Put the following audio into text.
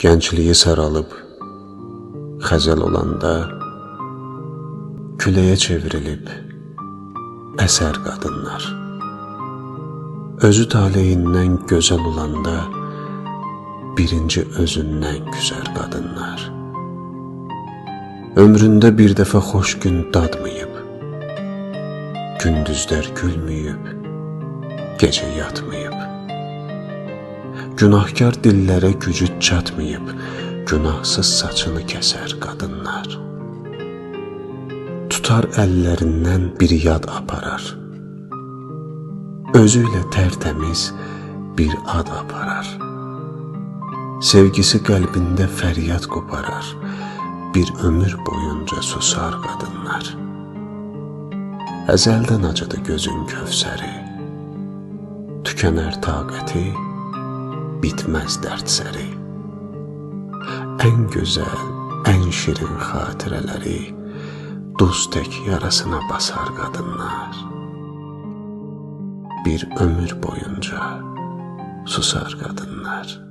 Gəncliyi saralıb xəzəl olanda küləyə çevrilib əsər qadınlar. Özü taleyindən gözəl olanda birinci özündən güzər qadınlar. Ömründə bir dəfə xoş gün dadmayıb, gündüzlər gülməyib, gecə yatmayıb. Günahkar dillərə gücü çatmayıb, günahsız saçını kəsər qadınlar. Tutar əllərindən bir yad aparar. Özü ilə tərtəmiz bir ad aparar. Sevgisi qəlbində fəryad qoparar. Bir ömür boyunca susar qadınlar. Əzəldən acıdı gözün kövsəri. Tükənər taqəti, bitməz dərdsəri. Ən gözəl, ən şirin xatirələri duz tək yarasına basar qadınlar. Bir ömür boyunca susar qadınlar.